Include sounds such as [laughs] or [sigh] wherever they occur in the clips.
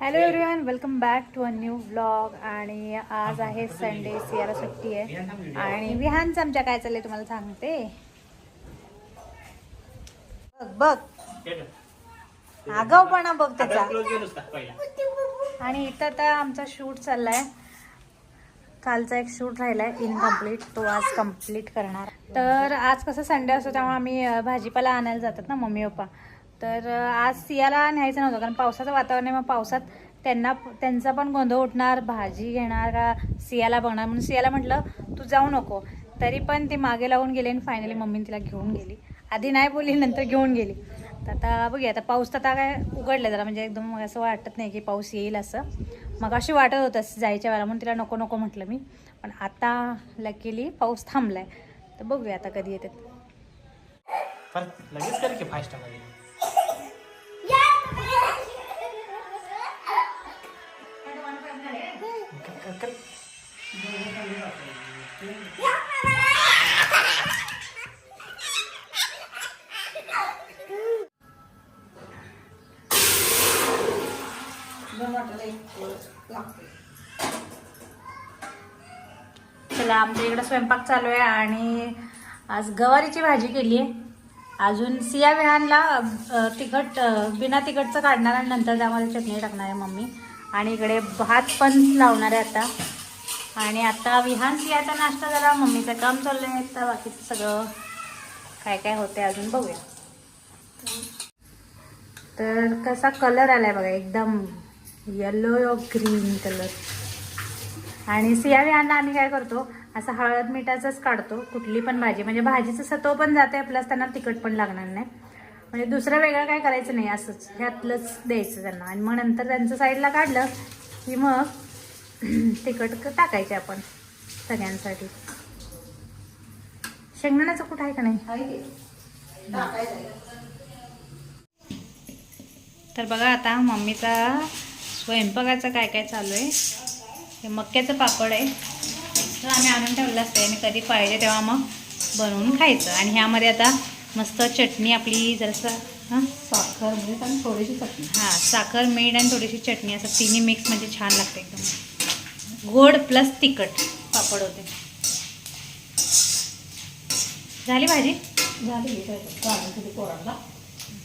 Hello everyone welcome back to a new blog आणि आज आहे संडे सियारा सुट्टी आहे. आणि विहानचं आमच्या काय चाललंय तुम्हाला सांगते. बघ बघ. आगाऊपणा बघ त्याचा. आणि इथं आता आमचा शूट चाललाय. कालचा एक शूट राहिलाय इनकम्प्लीट तो आज कंप्लीट करणार. तर आज कसं संडे असतो त्यामुळे आम्ही भाजीपाला आणायला जातात ना मम्मी पप्पा. तर आज सियाला न्यायचं नव्हतं कारण पावसाचं वातावरण आहे मग पावसात त्यांना त्यांचा पण गोंधळ उठणार भाजी घेणार का सियाला बघणार? म्हणून सियाला म्हटलं तू जाऊ नको. तरी पण ती मागे लावून गेली आणि फायनली मम्मीने तिला घेऊन गेली. आधी नाही बोलली नंतर घेऊन गेली. तर आता बघूया आता पाऊस तर आता काय उघडलं जरा म्हणजे एकदम मग असं वाटत नाही की पाऊस येईल असं. मग अशी वाटत होतं जायच्या वेळेला म्हणून तिला नको नको म्हटलं मी. पण आता लकीली पाऊस थांबला आहे तर बघूया आता कधी येते परत चला आमच्या इकडं स्वयंपाक चालू आहे आणि आज गवारीची भाजी केली आहे अजून सिया विहानला तिखट बिना तिखटचं काढणार आणि नंतर त्यामध्ये चटणी टाकणार आहे मम्मी. आणि इकडे भात पण लावणार आहे आता. आणि आता विहान सियाचा नाश्ता झाला मम्मीचं काम चाललं आहे तर बाकीचं सगळं काय काय होते अजून बघूया. तर कसा कलर आलाय बघा एकदम येलो ग्रीन कलर आणि सिया विहानला आम्ही काय करतो असं हळद मिठाचंच काढतो कुठली पण भाजी. म्हणजे भाजीचं सतो पण जाते प्लस त्यांना तिखट पण लागणार नाही. म्हणजे दुसरं वेगळं काय करायचं नाही असंच. ह्यातलंच द्यायचं त्यांना. आणि मग नंतर त्यांचं साईडला काढलं की मग [clears throat] तिखट टाकायचे आपण सगळ्यांसाठी. शेंगदाण्याचं कुठं आहे का नाही? तर बघा आता मम्मीचा स्वयंपाकाचं काय काय चालू आहे. हे मक्याचं पापड आहे. तर आम्ही आणून ठेवलं असतं. आणि कधी पाहिजे तेव्हा मग बनवून खायचं. आणि ह्यामध्ये आता मस्त चटणी आपली जरासं हां? साखर मीठ आणि थोडीशी चटणी. हां साखर मीठ आणि थोडीशी चटणी असं तिन्ही मिक्स म्हणजे छान लागते एकदम. गोड प्लस तिखट पापड होते. झाली भाजी? झाली तिथे पोरांना.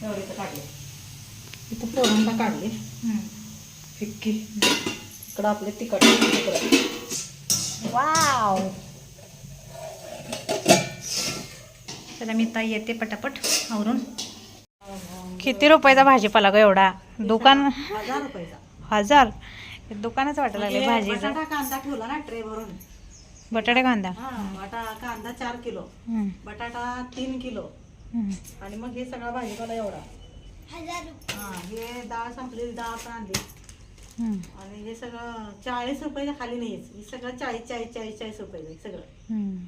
एवढी तर काढली. इथं पोरांना काढली. फिक्की. इकडं आपले तिखट. वाव! चला मी आता येते पटापट आवरून. किती रुपयाचा भाजीपाला ग एवढा? दुकान हजार रुपयाचा. हजार? हे दुकानच वाटायला लागले भाजीचं. बटाटा कांदा ठेवला ना ट्रे भरून बटाटे कांदा? हा कांदा चार किलो. हम्म, बटाटा तीन किलो. हम्म. आणि मग हे सगळा भाजीपाला एवढा. हा हे डाळ संपलेली डाळ पण आणली. आणि हे सगळं चाळीस रुपयाच्या खाली नाहीच. हे सगळं चाळीस चाळीस चाळीस चाळीस रुपयाचं आहे सगळं.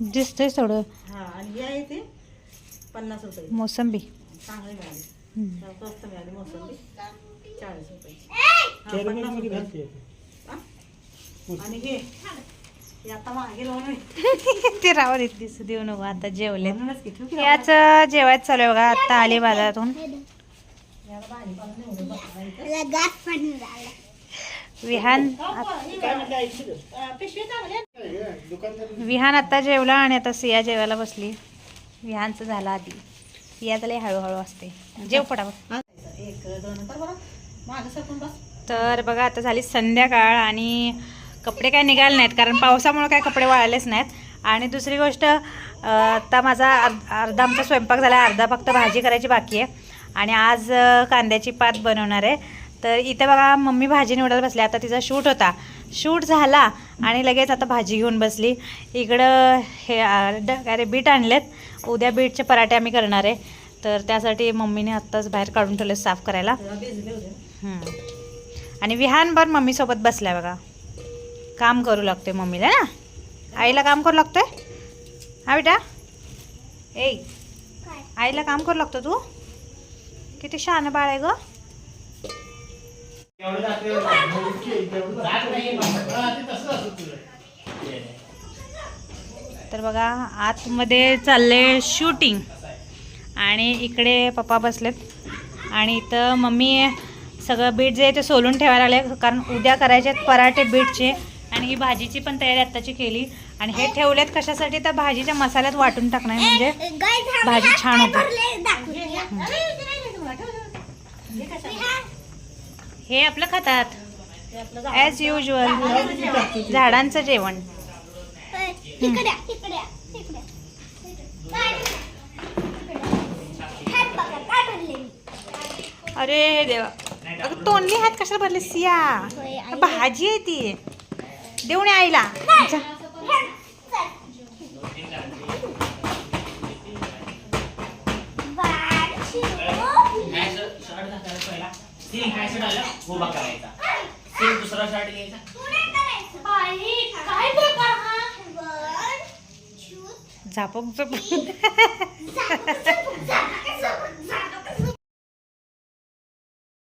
दिसतंय थोडं हा आणि हे आहे ते पन्नास रुपये. मोसंबी. चांगली मिळाली. स्वस्त मिळाली मोसंबी. चाळीस रुपये. पन्नास रुपये. आणि हे आता मागे लावून [laughs] ते राव देत दिसू देऊ नको आता जेवले याच जेवायचं चालू आहे बघा आता आले बाजारातून. विहान विहान आता जेवला आणि आता सिया जेवायला बसली. विहानचं झालं आधी. सियाचं लय हळूहळू असते जेव पटापट एक दोन तर बघा आता झाली संध्याकाळ आणि कपडे काय निघाले नाहीत कारण पावसामुळे काय कपडे वाळलेच नाहीत. आणि दुसरी गोष्ट आता माझा अर्ध- अर्धा आमचा स्वयंपाक झाला अर्धा फक्त भाजी करायची बाकी आहे. आणि आज कांद्याची पात बनवणार आहे. तर इथे बघा मम्मी भाजी निवडायला बसली. आता तिचा शूट होता. शूट झाला आणि लगेच आता भाजी घेऊन बसली. इकडं हे अं, ड- काय रे बीट आणलेत. उद्या बीटचे पराठे आम्ही करणार आहे. तर त्यासाठी मम्मीने आत्ताच बाहेर काढून ठेवले साफ करायला. आणि विहान पण मम्मीसोबत बसलाय बघा. काम करू लागतोय मम्मीला ना? आईला काम करू लागतोय? हा बेटा? ए आईला काम करू लागतो तू? किती शहाणं बाळ आहे ग. तर बघा आतमध्ये चालले शूटिंग आणि इकडे पप्पा बसलेत. आणि इथं मम्मी सगळं बीट जे ते सोलून ठेवायला लागले कारण उद्या करायचे आहेत पराठे बीटचे. आणि ही भाजीची पण तयारी आत्ताची केली. आणि हे ठेवलेत कशासाठी? तर भाजीच्या मसाल्यात वाटून टाकणार म्हणजे भाजी छान होते. हे आपलं खातात. ॲज युजल झाडांचं. जेवण. अरे देवा. अगं तोंडली हात कशाला भरले सिया. भाजी आहे ती. देऊन आईला जा. काय शर्ट घालायला सीन काय शर्ट आलं उभा करायचा. सीन दुसरा शर्ट घ्यायचा. झापक झुपक.